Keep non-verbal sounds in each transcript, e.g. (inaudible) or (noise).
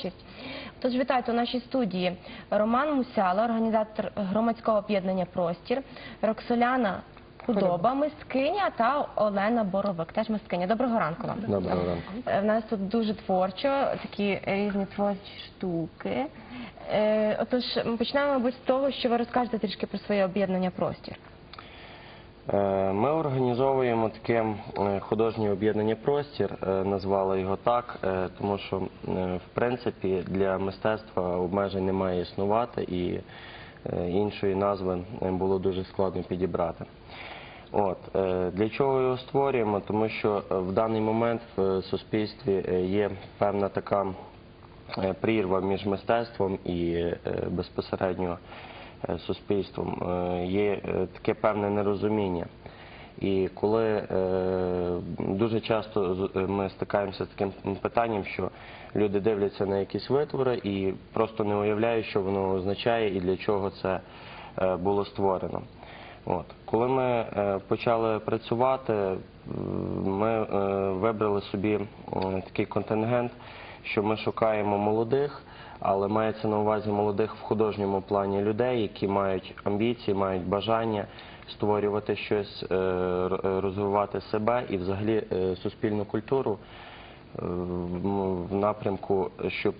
творчість. Тож вітайте у нашій студії Роман Мусяла, організатор громадського об'єднання Простір, Роксоляна Худоба, мискиня та Олена Боровик, теж мискиня. Доброго ранку вам. Доброго ранку. Е, В нас тут дуже творчо, такі різні творчі штуки. Е, Отож, ми почнемо, мабуть, з того, що ви розкажете трішки про своє об'єднання Простір. Е, Ми організовуємо таке е, художнє об'єднання простір, е, назвали його так, тому що в принципі для мистецтва обмежень не має існувати і іншої назви було дуже складно підібрати. От для чого його створюємо? Тому що в даний момент в суспільстві є певна така прірва між мистецтвом і безпосередньо суспільством. Е, Є е, таке певне нерозуміння. І коли е, дуже часто е, ми стикаємося з таким питанням, що люди дивляться на якісь витвори і просто не уявляють, що воно означає і для чого це е, було створено. От. Коли ми е, почали працювати, ми е, вибрали собі такий контингент, що ми шукаємо молодих, але мається на увазі молодих в художньому плані людей, які мають амбіції, мають бажання створювати щось, е, е, розвивати себе і взагалі е, суспільну культуру в напрямку, щоб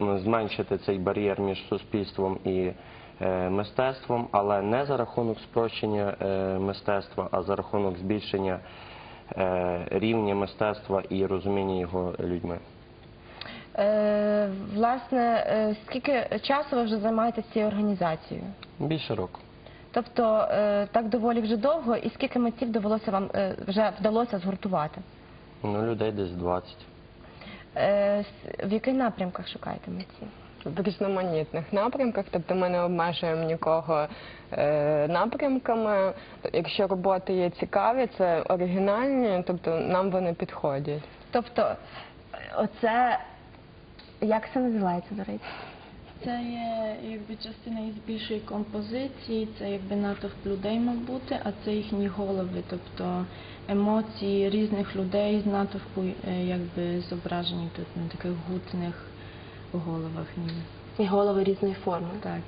зменшити цей бар'єр між суспільством і мистецтвом, але не за рахунок спрощення мистецтва, а за рахунок збільшення рівня мистецтва і розуміння його людьми. Власне, е, скільки часу ви вже займаєтеся цією організацією? Більше року. Тобто е, так доволі вже довго, і скільки митців довелося вам е, вже вдалося згуртувати? Ну, людей десь 20. Е, В яких напрямках шукаєте митців? в різноманітних напрямках, тобто ми не обмежуємо нікого е, напрямками. Якщо роботи є цікаві, це оригінальні, тобто нам вони підходять. Тобто, оце як це називається, до речі? Це є якби частина із більшої композиції, це якби натовп людей мав бути, а це їхні голови, тобто емоції різних людей з натовпу е, якби зображені тут на таких гутних головах. ніби. І голови різної форми. Так,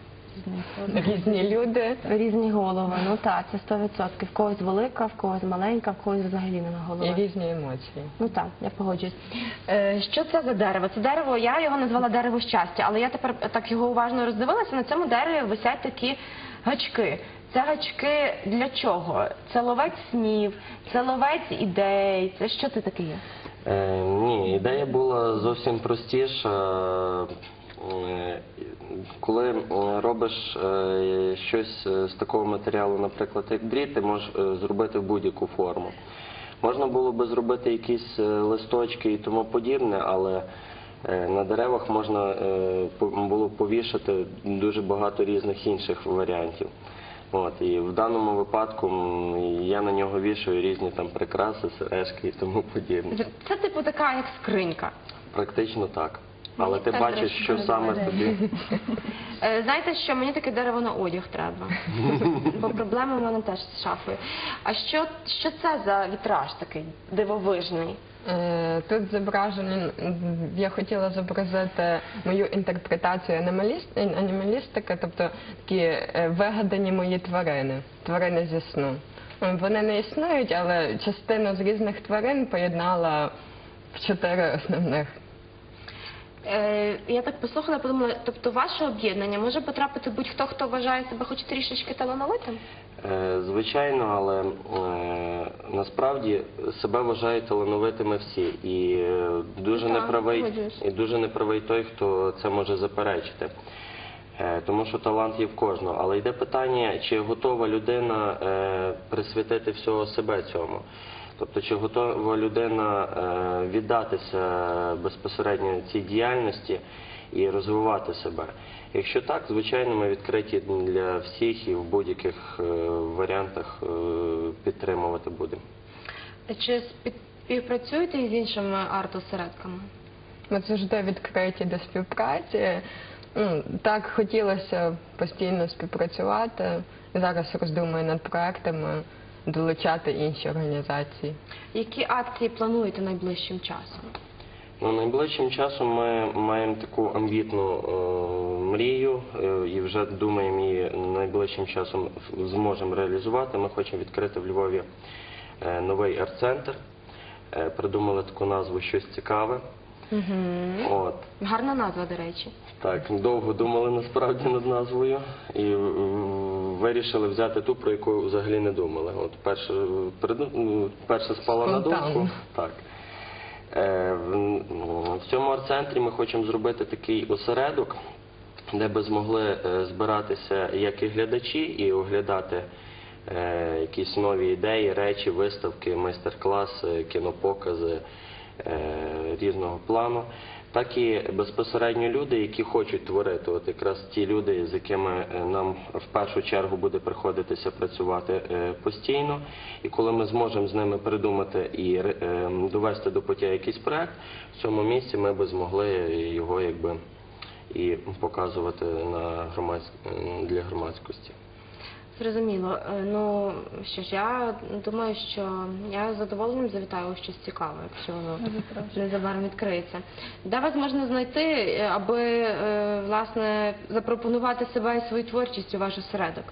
форми. Різні люди. Різні голови, ну так, це 100%. В когось велика, в когось маленька, в когось взагалі нема І голови. різні емоції. Ну так, я погоджуюсь. Е, що це за дерево? Це дерево, я його назвала дерево щастя, але я тепер так його уважно роздивилася. На цьому дереві висять такі гачки. Це гачки для чого? Це ловець снів, це ловець ідей. Це що це таке є? Е, ні, ідея була зовсім простіша. Е, Коли е, робиш е, щось е, з такого матеріалу, наприклад, як дріт, ти можеш зробити в будь-яку форму. Можна було би зробити якісь листочки і тому подібне, але на деревах можна було повішати дуже багато різних інших варіантів. От, і в даному випадку я на нього вішаю різні там прикраси, сережки і тому подібне. Це типу така як скринька. Практично так. Але ти бачиш, що саме тобі. (laughs) Е, Знаєте, що мені таке дерево на одяг треба, (laughs) бо проблеми в мене теж з шафою. А що, що це за вітраж такий дивовижний? Е, Тут зображені, м, я хотіла зобразити мою інтерпретацію анімаліст- анімалістики, тобто такі е, вигадані мої тварини, тварини зі сну. М, Вони не існують, але частину з різних тварин поєднала в чотири основних. Е, я так послухала, подумала, тобто ваше об'єднання може потрапити будь-хто, хто вважає себе хоч трішечки талановитим? Е, Звичайно, але е, насправді себе вважають талановитими всі. І е, дуже так, неправий, погоджуюсь. і дуже неправий той, хто це може заперечити. Е, Тому що талант є в кожного. Але йде питання, чи готова людина е, присвятити всього себе цьому. Тобто, чи готова людина е, віддатися безпосередньо цій діяльності і розвивати себе. Якщо так, звичайно, ми відкриті для всіх і в будь-яких варіантах підтримувати будемо. Чи співпрацюєте із іншими арт-осередками? Ми завжди відкриті до співпраці. Ну, Так хотілося постійно співпрацювати. Зараз роздумую над проектами, долучати інші організації. Які акції плануєте найближчим часом? Ну, найближчим часом ми маємо таку амбітну е, мрію е, і вже думаємо її найближчим часом зможемо реалізувати. Ми хочемо відкрити в Львові е, новий арт-центр. Е, придумали таку назву щось цікаве. От. Гарна назва, до речі. Так, довго думали насправді над назвою і е, вирішили взяти ту, про яку взагалі не думали. От перше, приду- ну, перше спала на Спонтанно. думку. Так. Е, в, в цьому арт-центрі ми хочемо зробити такий осередок, де би змогли е, збиратися як і глядачі, і оглядати е, якісь нові ідеї, речі, виставки, майстер-класи, кінопокази різного плану, так і безпосередньо люди, які хочуть творити. От якраз ті люди, з якими е, нам в першу чергу буде приходитися працювати е, постійно. І коли ми зможемо з ними придумати і е, довести до пуття якийсь проект, в цьому місці ми би змогли його якби і показувати на громадсь... для громадськості. Зрозуміло. Е, Ну що ж, я думаю, що я з задоволенням завітаю у щось цікаве, якщо воно незабаром відкриється. Де вас можна знайти, е, аби е, власне запропонувати себе і свою творчість у ваш осередок?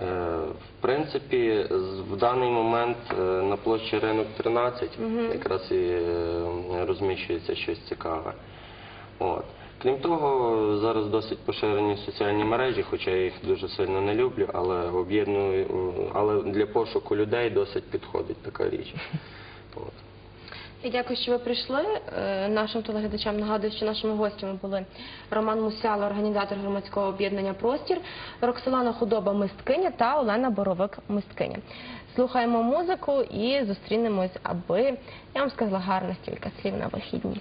В принципі, в даний момент на площі ринок 13 якраз і розміщується щось цікаве. От. Крім того, зараз досить поширені соціальні мережі, хоча я їх дуже сильно не люблю, але об'єдную, але для пошуку людей досить підходить така річ. (laughs) От. І дякую, що ви прийшли. Е, Нашим телеглядачам нагадую, що нашими гостями були Роман Мусяло, організатор громадського об'єднання Простір, Роксолана Худоба, мисткиня та Олена Боровик, мисткиня. Слухаємо музику і зустрінемось, аби я вам сказала гарних кілька слів на вихідні.